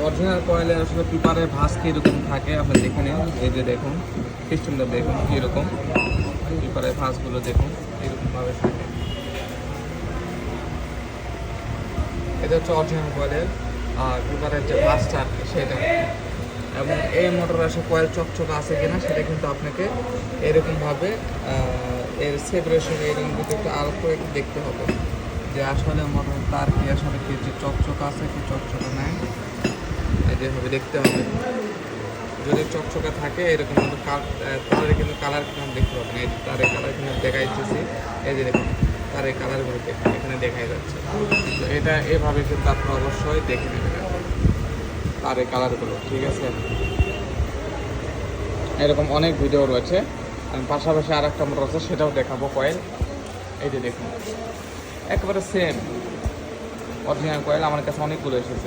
Original কয়েলের আসলে পেপারের ভাঁজ কীরকম থাকে আপনি দেখে নিন এই যে দেখুন, সিস্টেমটা দেখুন কীরকম। পেপারের ভাঁজগুলো দেখুন এরকমভাবে থাকে। এটা হচ্ছে অরিজিনাল কয়েলের, আর পেপারের যে আর সেটা। এবং এই মোটর আসলে কয়েল চকচক আছে কিনা সেটা কিন্তু আপনাকে এরকমভাবে এর সেপারেশন এরকম কিন্তু একটু আলতো একটু দেখতে হবে। যে আসলে মোটর তার কি আসলে কি চকচক আছে কি চকচকে নাই এভাবে দেখতে হবে। যদি চকচকে থাকে, এরকম কিন্তু তারের কিন্তু কালার কিন্তু দেখতে পাবেন এই যে তারের কালার কিন্তু দেখাইতেছি। এই যে দেখুন, তারের কালারগুলো এখানে দেখাই যাচ্ছে। তো এটা এভাবে কিন্তু আপনি অবশ্যই দেখে নেবেন। তারের কালারগুলো ঠিক আছে? এরকম অনেক ভিডিও রয়েছে। আমি পাশাপাশি আর একটা মোটর আছে, সেটাও দেখাবো কয়েল এই যে দেখুন, একেবারে সেম অরিজিনাল কয়েল আমার কাছে অনেকগুলো এসেছে।